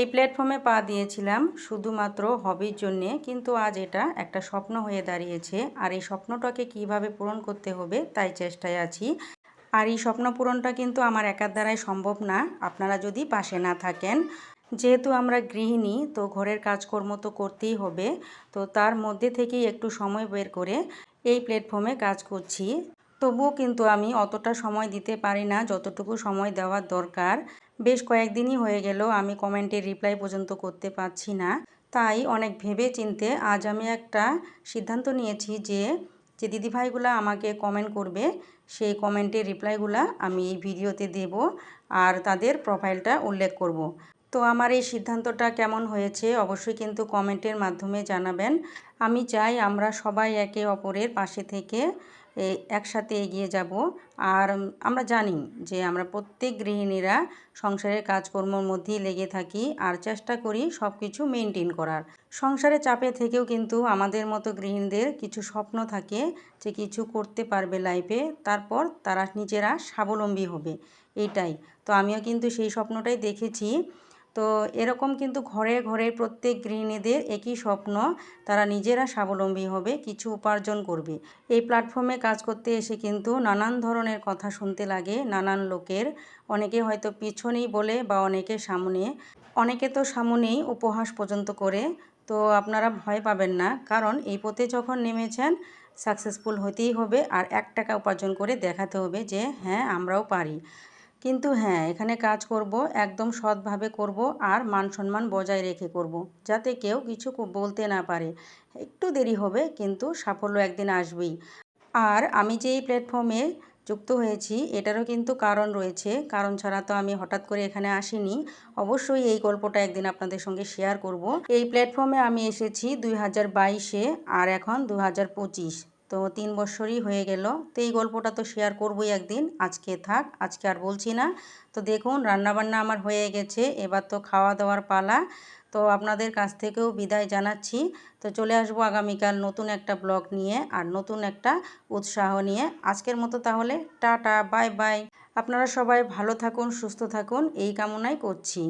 এই প্ল্যাটফর্মে পা দিয়েছিলাম শুধুমাত্র হবির জন্যে, কিন্তু আজ এটা একটা স্বপ্ন হয়ে দাঁড়িয়েছে। আর এই স্বপ্নটাকে কীভাবে পূরণ করতে হবে তাই চেষ্টায় আছি। আর এই স্বপ্ন পূরণটা কিন্তু আমার একার দ্বারাই সম্ভব না। আপনারা যদি পাশে না থাকেন, যেহেতু আমরা গৃহিণী, তো ঘরের কাজকর্ম তো করতেই হবে। তো তার মধ্যে থেকেই একটু সময় বের করে এই প্ল্যাটফর্মে কাজ করছি। তবুও কিন্তু আমি অতটা সময় দিতে পারি না, যতটুকু সময় দেওয়ার দরকার। বেশ কয়েকদিনই হয়ে গেল, আমি কমেন্টের রিপ্লাই পর্যন্ত করতে পারছি না তাই অনেক ভেবে চিনতে আজ আমি একটা সিদ্ধান্ত নিয়েছি যে যে দিদিভাইগুলো আমাকে কমেন্ট করবে, সেই কমেন্টের রিপ্লাইগুলো আমি এই ভিডিওতে দেব আর তাদের প্রোফাইলটা উল্লেখ করব। তো আমার এই সিদ্ধান্তটা কেমন হয়েছে অবশ্যই কিন্তু কমেন্টের মাধ্যমে জানাবেন আমি চাই আমরা সবাই একে অপরের পাশে থেকে একসাথে এগিয়ে যাব। আর আমরা জানি যে আমরা প্রত্যেক গৃহিণীরা সংসারের কাজকর্মর মধ্যেই লেগে থাকি আর চেষ্টা করি সব কিছু মেনটেন করার। সংসারে চাপে থেকেও কিন্তু আমাদের মতো গৃহিণীদের কিছু স্বপ্ন থাকে যে কিছু করতে পারবে লাইফে, তারপর তারা নিজেরা স্বাবলম্বী হবে। এটাই। তো আমিও কিন্তু সেই স্বপ্নটাই দেখেছি তো এরকম কিন্তু ঘরে ঘরে প্রত্যেক গৃহিণীদের একই স্বপ্ন, তারা নিজেরা স্বাবলম্বী হবে, কিছু উপার্জন করবে। এই প্ল্যাটফর্মে কাজ করতে এসে কিন্তু নানান ধরনের কথা শুনতে লাগে, নানান লোকের। অনেকে হয়তো পিছনেই বলে বা অনেকে সামনে। অনেকে তো সামনেই উপহাস পর্যন্ত করে। তো আপনারা ভয় পাবেন না, কারণ এই পথে যখন নেমেছেন সাকসেসফুল হতেই হবে আর এক টাকা উপার্জন করে দেখাতে হবে যে হ্যাঁ আমরাও পারি। কিন্তু হ্যাঁ এখানে কাজ করব, একদম সৎভাবে করব আর মান সম্মান বজায় রেখে করব। যাতে কেউ কিছু বলতে না পারে। একটু দেরি হবে, কিন্তু সাফল্য একদিন আসবেই। আর আমি যে এই প্ল্যাটফর্মে যুক্ত হয়েছি, এটারও কিন্তু কারণ রয়েছে। কারণ ছাড়া তো আমি হঠাৎ করে এখানে আসিনি। অবশ্যই এই গল্পটা একদিন আপনাদের সঙ্গে শেয়ার করব। এই প্ল্যাটফর্মে আমি এসেছি দুই হাজার বাইশে, আর এখন দু হাজার পঁচিশ। তো তিন বছরই হয়ে গেল। তো এই গল্পটা তো শেয়ার করবই একদিন। আজকে থাক, আজকে আর বলছি না। তো দেখুন, রান্নাবান্না আমার হয়ে গেছে। এবার তো খাওয়া দাওয়ার পালা। তো আপনাদের কাছ থেকেও বিদায় জানাচ্ছি। তো চলে আসব আগামীকাল নতুন একটা ব্লগ নিয়ে আর নতুন একটা উৎসাহ নিয়ে। আজকের মতো তাহলে টাটা বাই বাই আপনারা সবাই ভালো থাকুন, সুস্থ থাকুন। এই কামনাই করছি।